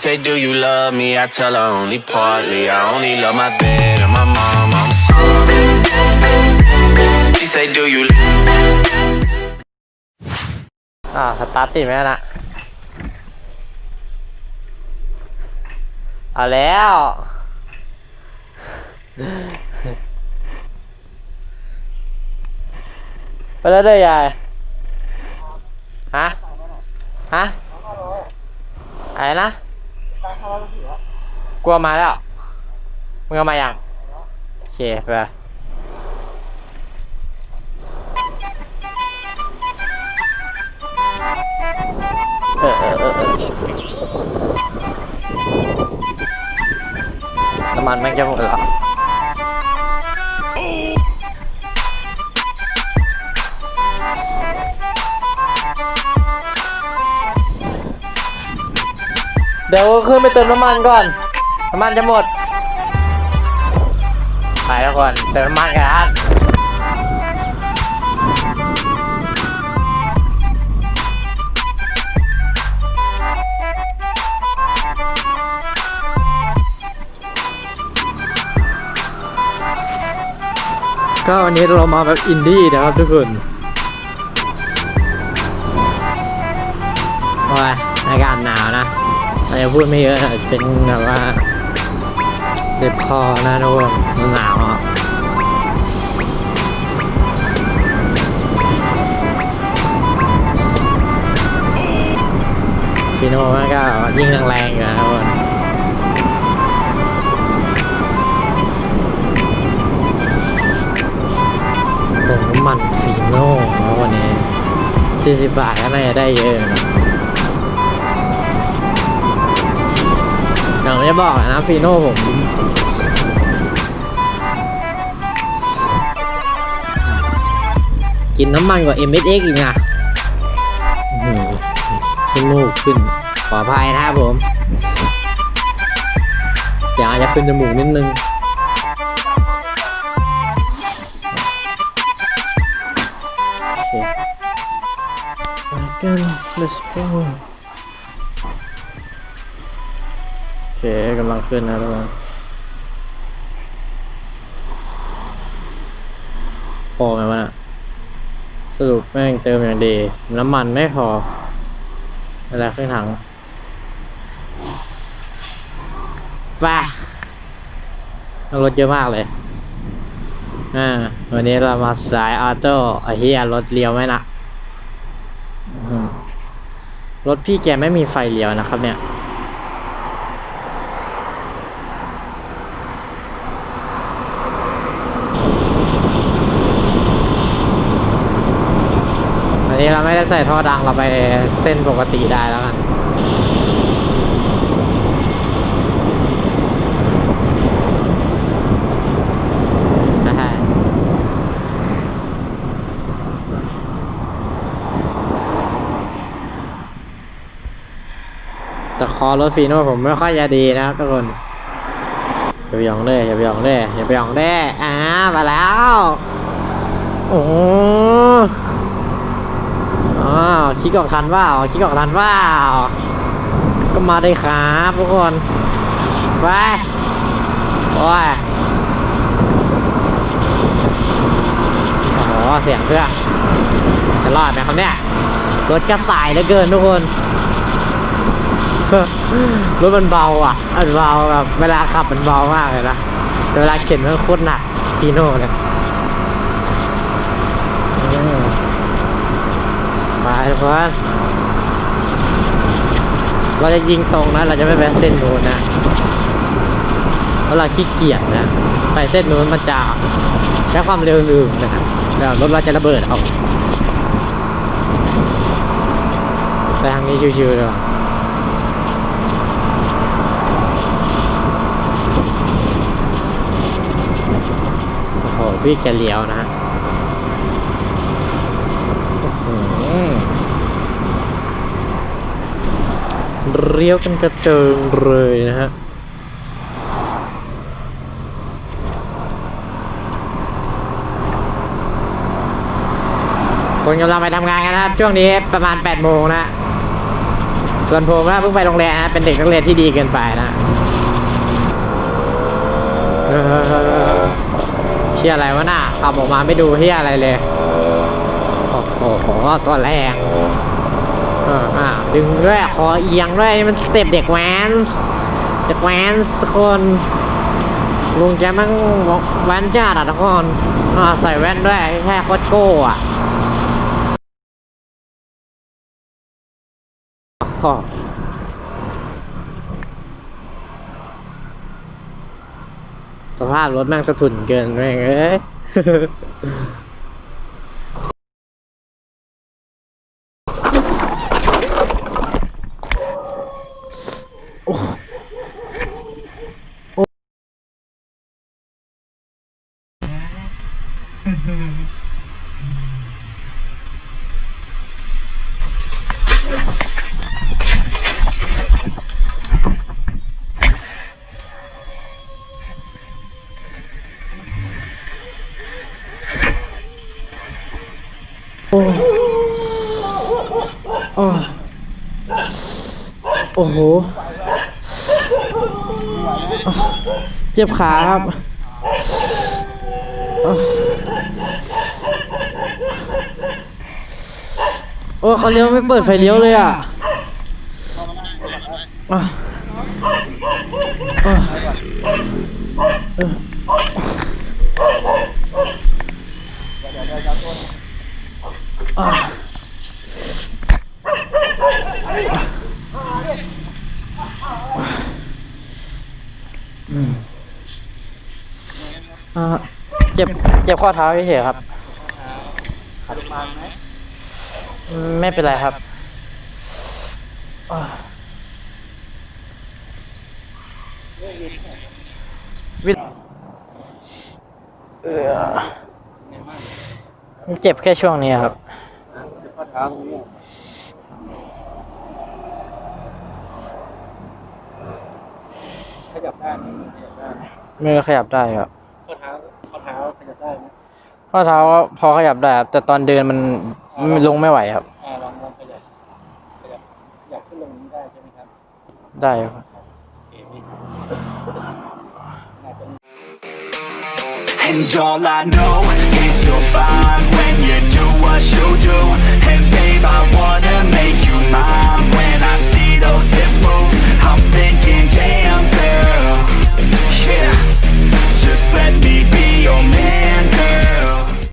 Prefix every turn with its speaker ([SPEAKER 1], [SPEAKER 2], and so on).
[SPEAKER 1] say, Do you love me? I tell her only partly. I only love my bed and my mom. I'm sorry. She say, Do you
[SPEAKER 2] อ่าสตาร์ทติดไหมนะเอาแล้ว ไปแล้วด้อยายฮะ ฮะ อะไรนะ กลัวมาแล้วมึงเอามายังโอเคไปเออเออเออเออน้ำมันแม่งจะหมดแล้ว เดี๋ยวขึ้นไปเติมน้ำมันก่อน น้ำมันจะหมด ไปแล้วก่อนเติมน้ำมันกันก็วันนี้เรามาแบบอินดี้นะครับทุกคน จะพูดไม่เยอะเป็นแบบว่าเจ็บคอนะทุกคนหนาวอะฟิโน่มันก็ยิ่งแรงๆอยู่นะทุกคนเติมน้ำมันฟีโน่แล้ววันนี้40บาทก็น่าจะได้เยอะนะ เดี๋ยวจะบอกนะฟีโน่ผมกินน้ำมันกว่า MSX อีกนะอื้อหือขี้มูกขึ้น ขออภัยนะครับผมเดี๋ยาจจะขึ้นจมูกนิดนึงโอเคไปกัน let's go เคกำลังขึ้นนะทุกคนพอไหมวะสรุปแม่งเติมอย่างดี น้ำมันไม่พอเวลาขึ้นถังไป้ารถเยอะมากเลย อ่า วันนี้เรามาสายออโต้ไอเหี้ยรถเลี้ยวไหมนะรถพี่แกไม่มีไฟเลี้ยวนะครับเนี่ย เราไม่ได้ใส่ท่อดังเราไปเส้นปกติได้แล้วกันแต่คอรถฟีโน่ผมไม่ค่อยจะดีนะครับทุกคนอย่าไปหยองเด้อย่าไปหยองเด้อย่าไปหยองเด้อ่ามาแล้ว โอ้อ คิดออกทันว่าคิดออกทันว่าก็มาได้ครับทุกคนไปโอ้ยโอ้โหเสียงเครื่องจะรอดไหมครับเนี่ยรถกระสายเหลือเกินทุกคนรถมันเบาอะมันเบาแบบเวลาขับมันเบามากเลยนะแต่เวลาเข็นมันโคตรหนักฟีโน่เนี่ย มไปทุกคนเราจะยิงตรงนะ เราจะไม่ไปเส้นนู้นนะเพราะเราขี้เกียจนะไปเส้นนู้นมันจะใช้ความเร็วสูงนะครับแล้วรถเราจะระเบิดเอาแต่ทางนี้ชิวๆเลยว่ะโอ้โหพี่แกเลี้ยวนะอื้อหือ เลี้ยวกันกระเจิงเลยนะฮะคนกำลังไปทำงานกันนะครับ ช่วงนี้ประมาณ8โมงนะ ส่วนผมนะเพิ่งไปโรงเรียนนะเป็นเด็กนักเรียนที่ดีเกินไปนะเออเชี่ยอะไรวะน่ะขับออกมาไม่ดูเฮียอะไรเลย โอ้โหตัวแรง อออะดึงด้วยคอเอียงด้วยมันสเต็ปเด็กแว้นเด็กแว้นทุกคนลุงแกมั่งแว้นจ้าอะทุกคนอ่าใส่แว่นด้วยแค่โคตรโก้อะขอสภาพรถแม่งสะทุนเกินแม่งเอ้ย โอ้โอ้โอ้โห เจ็บขาครับโอ้ เขาเลี้ยวไม่เปิดไฟเลี้ยวเลยอะอะอะเอออะอะเจ็บเจ็บข้อเท้าเฉยๆครับอืมไม่ เป็นไรครับอะวิเออมันเจ็บแค่ช่วงนี้ครับ
[SPEAKER 3] ข้อเท้าตรงนี้ขยับได้ไหมขยับได้ไหม
[SPEAKER 2] มือขยับได้ครับ
[SPEAKER 3] ข้อเท้าข้อเท้าขยับได้ไหม
[SPEAKER 2] ข้อเท้าพอขยับได้ครับแต่ตอนเดินมันมัน ลงไม่ไหวครับ
[SPEAKER 3] อ่าลองลองขยับขยับขยับขึ้นลงนี้ได้ใช่ไหมครับ
[SPEAKER 2] ได้ครับ
[SPEAKER 3] โอเคพี่น่าจะ
[SPEAKER 4] And all I know is you're fine